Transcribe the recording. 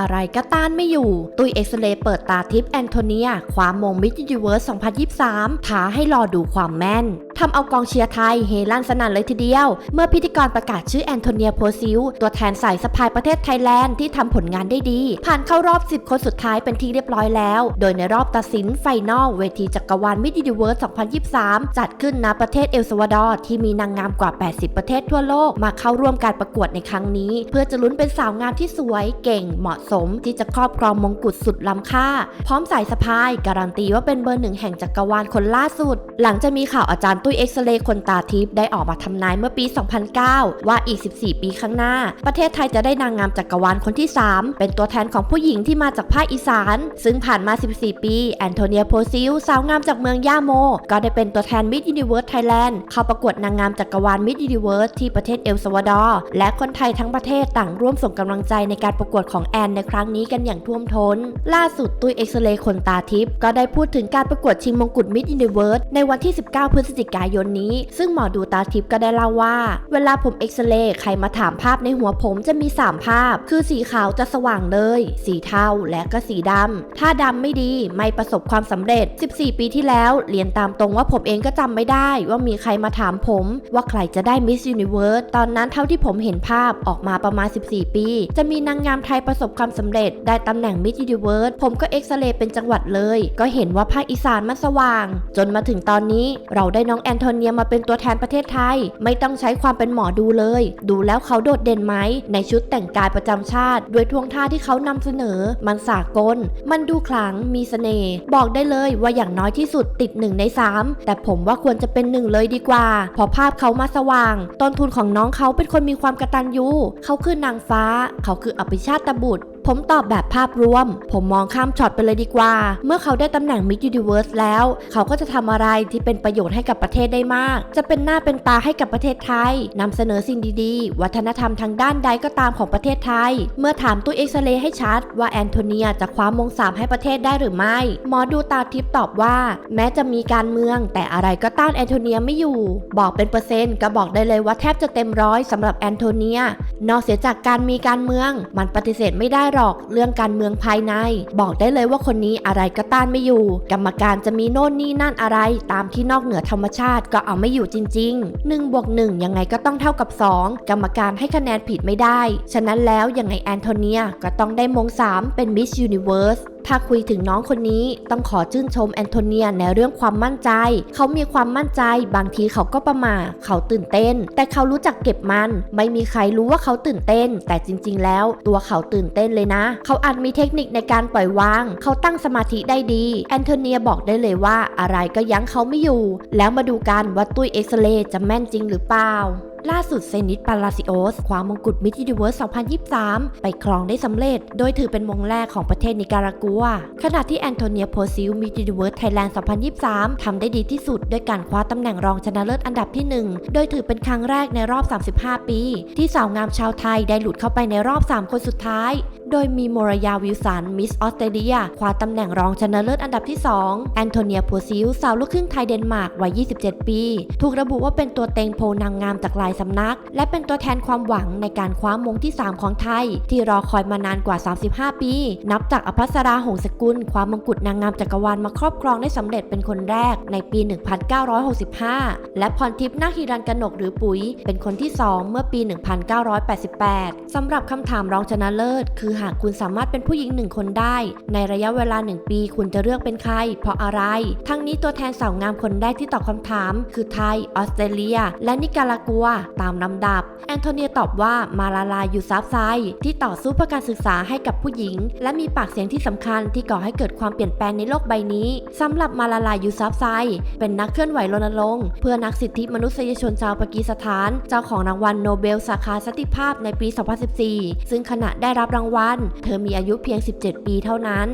อะไรก็ต้านไม่อยู่ ตุยเอ็กซเรย์เปิดตาทิปแอนโทเนียคว้ามงมิ s ยูเวิร์ส 2023 ท้าให้รอดูความแม่น ทำเอากองเชียร์ไทยเฮลั่นสนั่นเลยทีเดียว เมื่อพิธีกรประกาศชื่อแอนโทเนียโพซิล ตัวแทนสายสะพายประเทศไทยแลนด์ที่ทำผลงานได้ดี ผ่านเข้ารอบ 10 คนสุดท้ายเป็นที่เรียบร้อยแล้ว โดยในรอบตัดสินไฟนอลเวทีจักรวาลมิ s ยูเวิร์ส 2023 จัดขึ้นณประเทศเอลซาวาดอร์ที่มีนางงามกว่า 80 ประเทศทั่วโลกมาเข้าร่วมการประกวดในครั้งนี้ เพื่อจะลุ้นเป็นสาวงามที่สวยเก่งเหมาะสมที่จะครอบครองมงกุฎสุดล้ำค่า พร้อมสายสะพาย การันตีว่าเป็นเบอร์หนึ่งแห่งจักรวาลคนล่าสุด หลังจะมีข่าวอาจารย์ตุ้ยเอ็กซเรย์คนตาทิพย์ได้ออกมาทำนายเมื่อปี 2009 ว่าอีก 14 ปีข้างหน้า ประเทศไทยจะได้นางงามจักรวาลคนที่ 3 เป็นตัวแทนของผู้หญิงที่มาจากภาคอีสาน ซึ่งผ่านมา 14 ปี แอนโทเนียโพซิลสาวงามจากเมืองย่าโม ก็ได้เป็นตัวแทนมิ s ยูนิเวิร์สไทยแลนด์เข้าประกวดนางงามจักรวาลมิ s ยูนิเวิร์สที่ประเทศเอลซาวาดอร์และคนไทยทั้งประเทศต่างร่วมส่งกำลังใจในการประกวดของแอนในครั้งนี้กันอย่างท่วมท้น ล่าสุดตุ้ยเอ็กซเรย์คนตาทิพย์ก็ได้พูดถึงการประกวดชิงมงกุฎมิ s ยูนิเวิร์สในวันที่ 19 พฤศจิกายนนี้ ซึ่งหมอดูตาทิพย์ก็ได้เล่าว่า เวลาผมเอ็กซเรย์ใครมาถามภาพในหัวผมจะมี 3 ภาพ คือสีขาวจะสว่างเลย สีเทาและก็สีดำถ้าดำไม่ดีไม่ประสบความสำเร็จ 14 ปีที่แล้วเรียนตามตรงว่าผมเองก็จำไม่ได้ว่ามีใครมาถามผม ว่าใครจะได้มิสยูนิเวิร์สตอนนั้นเท่าที่ผมเห็นภาพออกมาประมาณ 14 ปี จะมีนางงามไทยประสบความสำเร็จได้ตำแหน่งมิสยูนิเวิร์สผมก็เอ็กซเรย์เป็นจังหวัดเลย ก็เห็นว่าภาคอีสานมันสว่าง จนมาถึงตอนนี้เราได้น้องแอนโทเนียมาเป็นตัวแทนประเทศไทย ไม่ต้องใช้ความเป็นหมอดูเลย ดูแล้วเขาโดดเด่นไหม ในชุดแต่งกายประจำชาติ ด้วยท่วงท่าที่เขานำเสนอ มันสากล มันดูขลังมีเสน่ห์บอกได้เลยว่าอย่างน้อยที่สุดติดหนึ่งใน3 แต่ผมว่าควรจะเป็นหนึ่งเลยดีกว่าเพอภาพเขามาสว่าง ต้นทุนของน้องเขาเป็นคนมีความกระตันยูเขาคือนางฟ้า เขาคืออภิชาติบุตร ผมตอบแบบภาพรวม ผมมองข้ามช็อตไปเลยดีกว่า เมื่อเขาได้ตำแหน่ง Miss Universe แล้ว เขาก็จะทำอะไรที่เป็นประโยชน์ให้กับประเทศได้มาก จะเป็นหน้าเป็นตาให้กับประเทศไทยนำเสนอสิ่งดีๆ วัฒนธรรมทางด้านใดก็ตามของประเทศไทย เมื่อถามตู้เอ็กซเรย์ให้ชัด ว่าแอนโทเนียจะคว้ามงสามให้ประเทศได้หรือไม่ หมอดูตาทิพย์ตอบว่า แม้จะมีการเมือง แต่อะไรก็ต้านแอนโทเนียไม่อยู่ บอกเป็นเปอร์เซ็นต์ก็บอกได้เลยว่าแทบจะเต็มร้อยสำหรับแอนโทเนียนอกเสียจากการมีการเมือง มันปฏิเสธไม่ได้หรอกเรื่องการเมืองภายใน บอกได้เลยว่าคนนี้อะไรก็ต้านไม่อยู่ กรรมการจะมีโน่นนี่นั่นอะไร ตามที่นอกเหนือธรรมชาติก็เอาไม่อยู่จริง ๆ1บวก1ยังไงก็ต้องเท่ากับ 2 กรรมการให้คะแนนผิดไม่ได้ ฉะนั้นแล้วยังไงแอนโทเนียก็ต้องได้มง 3 เป็นมิสยูนิเวิร์ส ถ้าคุยถึงน้องคนนี้ต้องขอชื่นชมแอนโทเนียในเรื่องความมั่นใจ เขามีความมั่นใจ บางทีเขาก็ประมาทเขาตื่นเต้น แต่เขารู้จักเก็บมัน ไม่มีใครรู้ว่าเขาตื่นเต้น แต่จริง ๆ แล้ว ตัวเขาตื่นเต้นเลยนะ เขาอาจมีเทคนิคในการปล่อยวาง เขาตั้งสมาธิได้ดีแอนโทเนียบอกได้เลยว่าอะไรก็ยั้งเขาไม่อยู่ แล้วมาดูกันว่าตุ้ยเอ็กซเรย์จะแม่นจริงหรือเปล่า ล่าสุดเซนิตปาลาซิโอสคว้ามงกุฎมิดยูนิเวิร์ส 2023 ไปครองได้สำเร็จ โดยถือเป็นมงแรกของประเทศนิการากัว ขณะที่แอนโทเนียโพซิลมิดยูนิเวิร์สไทยแลนด์ 2023 ทำได้ดีที่สุดด้วยการคว้าตำแหน่งรองชนะเลิศอันดับที่ 1 โดยถือเป็นครั้งแรกในรอบ 35 ปี ที่สาวงามชาวไทยได้หลุดเข้าไปในรอบ 3 คนสุดท้าย โดยมีโมรยาวิลสันมิสออสเตรเลียคว้าตำแหน่งรองชนะเลิศอันดับที่ 2 แอนโทเนียโพซิลสาวลูกครึ่งไทยเดนมาร์กวัย 27 ปี ถูกระบุว่าเป็นตัวเต็งโพนางงามจากหลายสำนัก และเป็นตัวแทนความหวังในการคว้ามงที่ 3 ของไทย ที่รอคอยมานานกว่า 35 ปี นับจากอภัสราหงสกุลคว้ามงกุฎนางงามจักรวาลมาครอบครองได้สำเร็จเป็นคนแรกในปี 1965 และพรทิพย์นาคฮิรันกนกหรือปุ๋ย เป็นคนที่ 2 เมื่อปี 1988สำหรับคำถามรองชนะเลิศ คือหากคุณสามารถเป็นผู้หญิงหนึ่งคนได้ ในระยะเวลา 1 ปี คุณจะเลือกเป็นใคร เพราะอะไร ทั้งนี้ตัวแทนสาวงามคนแรกที่ตอบคำถาม คือไทย ออสเตรเลีย และนิการากัว ตามลำดับ แอนโทเนียตอบว่ามาลาลายูซับไซที่ต่อสู้เพื่อการศึกษาให้กับผู้หญิง และมีปากเสียงที่สำคัญที่ก่อให้เกิดความเปลี่ยนแปลงในโลกใบนี้สำหรับมาลาลายูซับไซเป็นนักเคลื่อนไหวรณรงค์เพื่อนักสิทธิมนุษยชนชาวปากีสถาน เจ้าของรางวัลโนเบลสาขาสติภาพในปี 2014 ซึ่งขณะได้รับรางวัลเธอมีอายุเพียง 17 ปีเท่านั้น